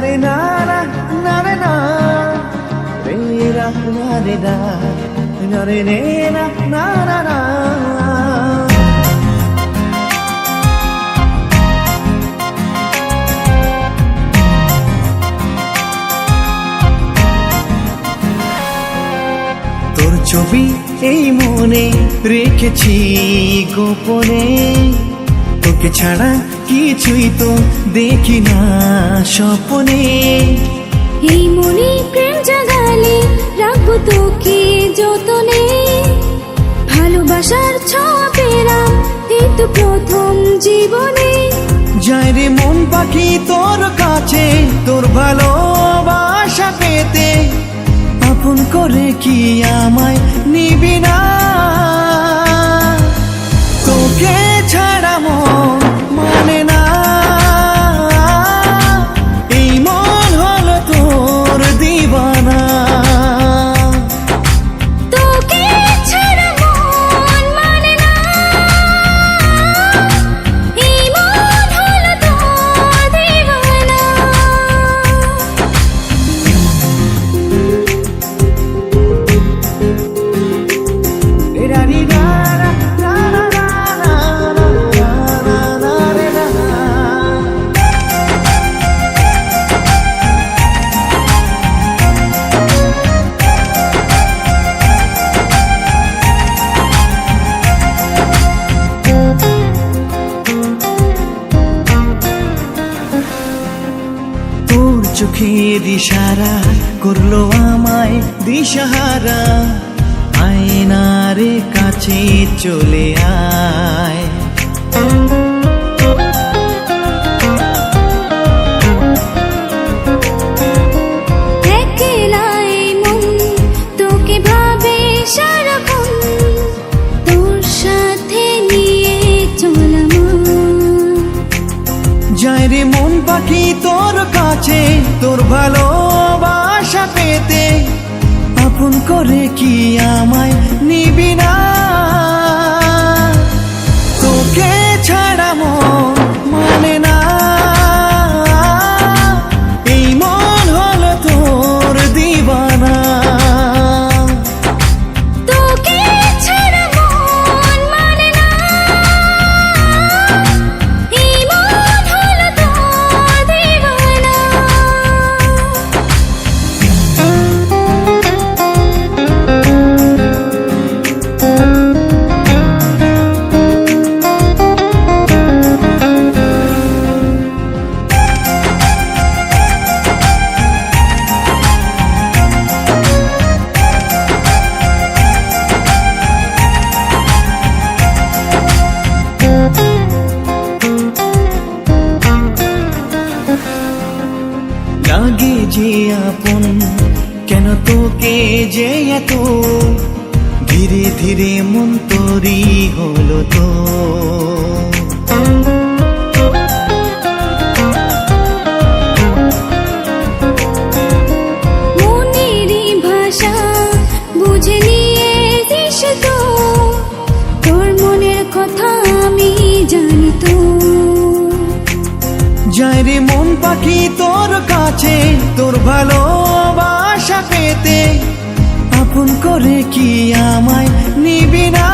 রে না না না রে না রে না রে না না রে রে না না না না তোর ছবি এই মনে রেখেছি গোপনে। তোকে ছাড়া কিছুই তো দেখি না স্বপনে। এই মনে প্রেম জাগালে রাখব তোকে যতনে। ভালোবাসার ছোঁয়া পেলাম এই তো প্রথম জীবনে। যায় রে মন পাখি তোর কাছে তোর ভালোবাসা পেতে। আপন করে কি আমায় নিবি না? চোখের ইশারা করল আমায় দিশাহারা। আয়নারে কাছে চলে আয়। পাখি তোর কাছে তোর ভালোবাসা পেতে। আপন করে কি আমায় নিবি না? লাগে যে আপন কেন তোকে যে এত? ধীরে ধীরে মন তরি হলো তো। কথা রে মন পাখি তোর কাছে তোর ভালোবাসা পেতে। আপন করে কি আমায় নিবি না?